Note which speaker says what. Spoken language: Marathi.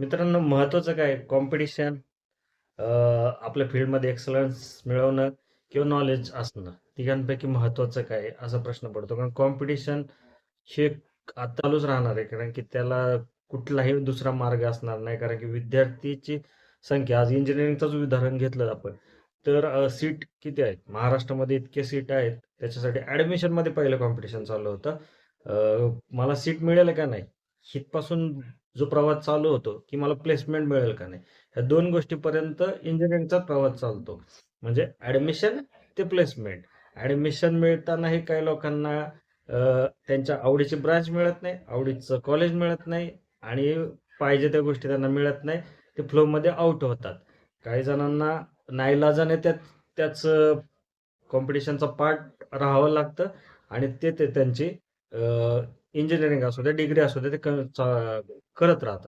Speaker 1: मित्रांनो महत्त्वाचं काय? कॉम्पिटिशन आपल्या फील्डमध्ये एक्सलन्स मिळवणं किंवा नॉलेज असणं. तिघांपैकी महत्त्वाचं काय? आहे? असा प्रश्न पडतो. कारण कॉम्पिटिशन हे चालूच राहणार आहे. कारण की त्याला कुठलाही दुसरा मार्ग असणार नाही. कारण की विद्यार्थीची संख्या आज इंजिनिअरिंगचंच उदाहरण घेतलं आपण. तर सीट किती आहेत? महाराष्ट्रामध्ये इतके सीट आहेत. त्याच्यासाठी ॲडमिशनमध्ये पहिलं कॉम्पिटिशन चालू होतं. मला सीट मिळेल का नाही? हितपासून जो प्रवास चालू होतो की मला प्लेसमेंट मिळेल का नाही? ह्या दोन गोष्टीपर्यंत इंजिनिअरिंगचा प्रवास चालतो. म्हणजे ॲडमिशन ते प्लेसमेंट ॲडमिशन मिळतानाही काही लोकांना त्यांच्या आवडीची ब्रांच मिळत नाही आवडीचं कॉलेज मिळत नाही आणि पाहिजे त्या गोष्टी त्यांना मिळत नाही ते फ्लोमध्ये आउट होतात. काही जणांना नाईलाजाने त्यात त्याच कॉम्पिटिशनचा पार्ट राहावं लागतं आणि ते ते त्यांची इंजिनिअरिंग असू दे डिग्री असू दे ते करत राहतात.